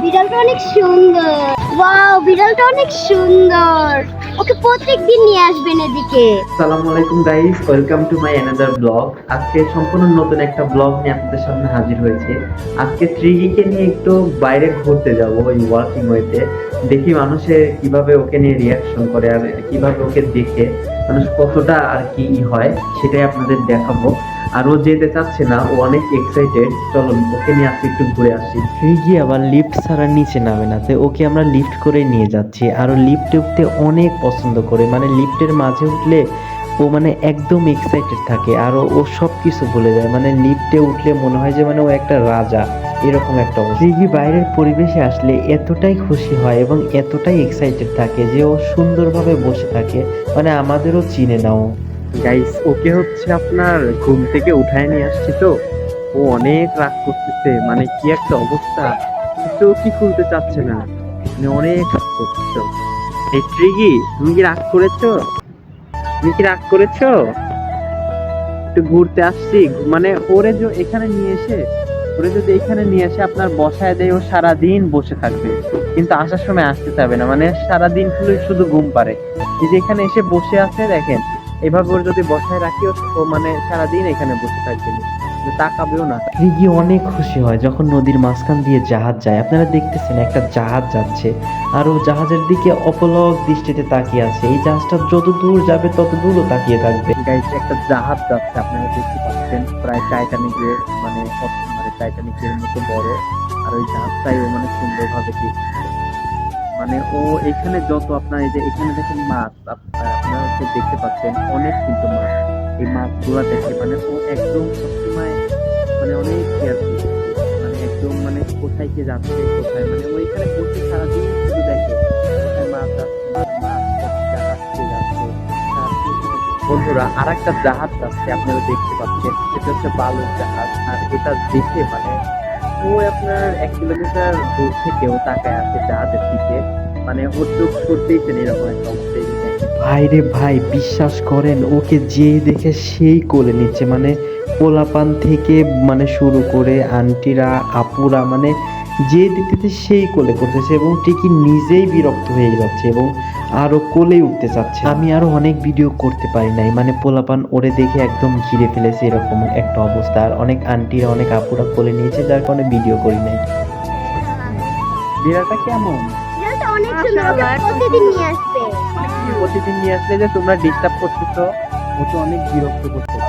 বিড়ালটা অনেক সুন্দর। ওয়াও বিড়ালটা অনেক সুন্দর। ওকে প্রত্যেকদিন নিয়ে আসবেন এদিকে। আসসালামু আলাইকুম guys welcome to my another blog আজকে সম্পূর্ণ নতুন একটা ব্লগ নিয়ে আপনাদের সামনে হাজির হয়েছে। আজকে নিয়ে একটু বাইরে ঘুরতে যাব ওই ওয়াকিং ওয়েতে দেখি মানুষের কীভাবে ওকে নিয়ে রিয়াকশন করে আর কীভাবে ওকে দেখে মানুষ কতটা আর কি হয় সেটাই আপনাদের দেখাবো। আর ও যেতে চাচ্ছে না ও অনেক এক্সাইটেড চলুন ওকে নিয়ে আজকে একটু ঘুরে আসি। রিগি আবার লিফট ছাড়া নিচে নামে না তো ওকে আমরা লিফট করে নিয়ে যাচ্ছি। আর লিফটে উঠতে অনেক পছন্দ করে। মানে লিফটের মাঝে উঠলে ও মানে একদম এক্সাইটেড থাকে। আর ও- সব কিছু ভুলে যায়। মানে লিফটে উঠলে মনে হয় যে মানে ও একটা রাজা। এরকম একটা অবস্থা। বাইরের পরিবেশে আসলে এতটাই খুশি হয় এবং এতটাই এক্সাইটেড থাকে যে ও সুন্দরভাবে বসে থাকে। মানে আমাদেরও চিনে নাও গাইস ওকে হচ্ছে আপনার ঘুম থেকে উঠায় নিয়ে আসছি তো। ও অনেক রাগ করতেছে। মানে কি একটা অবস্থা। ও কি খুলতে চাচ্ছে না। মানে অনেক রাগ করতেছে এই ট্রিগি তুমি কি রাগ করেছ? তুমি কি রাগ করেছ? একটু ঘুরতে আসছি। মানে ওরে যে এখানে নিয়ে এসে, ওরে যদি এখানে নিয়ে এসে আপনার বসায় দেয়, ও সারাদিন বসে থাকবে। কিন্তু আসার সময় আসতে চাবে না। মানে সারাদিন শুধু ঘুম পারে যদি এখানে এসে বসে আছে, দেখেন। এভাবে ওর যদি বসায় রাখি, ও মানে সারাদিন এখানে বসে থাকবে। কিন্তু তাকাবেও না। রিগি অনেক খুশি হয় যখন নদীর মাঝখান দিয়ে জাহাজ যায়। আপনারা দেখতেছেন একটা জাহাজ যাচ্ছে আর ও জাহাজের দিকে অপলক দৃষ্টিতে তাকিয়ে আছে। এই জাহাজটা যত দূর যাবে তত দূরও তাকিয়ে থাকবে। একটা জাহাজ যাচ্ছে আপনারা দেখতে পাচ্ছেন প্রায় টাইটানিকের মানে মানে টাইটানিকের মতো বড়। আর ওই জাহাজটাই ও মানে সুন্দরভাবে দেখছে। মানে ও এখানে যত আপনার এই যে এখানে দেখেন মাছ আপ- আপনারা হচ্ছে দেখতে পাচ্ছেন অনেক কিন্তু মাছ। এই মাছগুলো দেখে মানে ও একদম সবসময় মানে অনেক কেয়ারফুল মানে একদম মানে কোথায় কে যাচ্ছে, কোথায় মানে ও এখানে বসে সারাদিন শুধু দেখে। মাছ বন্ধুরা আর একটা জাহাজ যাচ্ছে আপনারা দেখতে পাচ্ছেন। সেটা হচ্ছে বালুর জাহাজ, আর এটা দেখে মানে ও আপনার এক কিলোমিটার দূর থেকেও তাকায় আছে জাহাজের দিকে। মানে ওর চোখ করতেইছেন এরকম একটা অবস্থা এই যে দেখেন। ভাই রে ভাই বিশ্বাস করেন ওকে যেই দেখে সেই কোলে নিচ্ছে। মানে পোলাপান থেকে মানে শুরু করে আন্টিরা আপুরা মানে যে দেখতেছে সেই কোলে করতেছে এবং ঠিকই নিজেই বিরক্ত হয়ে যাচ্ছে এবং আরও কোলে উঠতে চাচ্ছে। আমি আরও অনেক ভিডিও করতে পারি নাই মানে পোলাপান ওরে দেখে একদম ঘিরে ফেলেছে এরকম একটা অবস্থা। আর অনেক আন্টিরা অনেক আপুরা কোলে নিয়েছে যার কারণে ভিডিও করি নাই। বিড়ালটা কেমন? অনেক প্রতিদিন নিয়ে আসবে। প্রতিদিন নিয়ে আসলে যে তোমরা ডিস্টার্ব করতেছো, ও তো অনেক বিরক্ত করতেছে।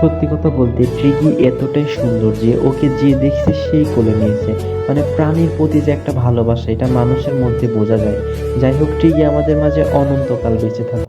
সত্যি কথা বলতে, ট্রিগি এতটাই সুন্দর যে ওকে যে দেখছে সেই কোলে নিয়েছে। মানে প্রাণীর প্রতি যে একটা ভালোবাসা, এটা মানুষের মধ্যে বোঝা যায়। যাই হোক, ট্রিগি আমাদের মাঝে অনন্তকাল বেঁচে থাকে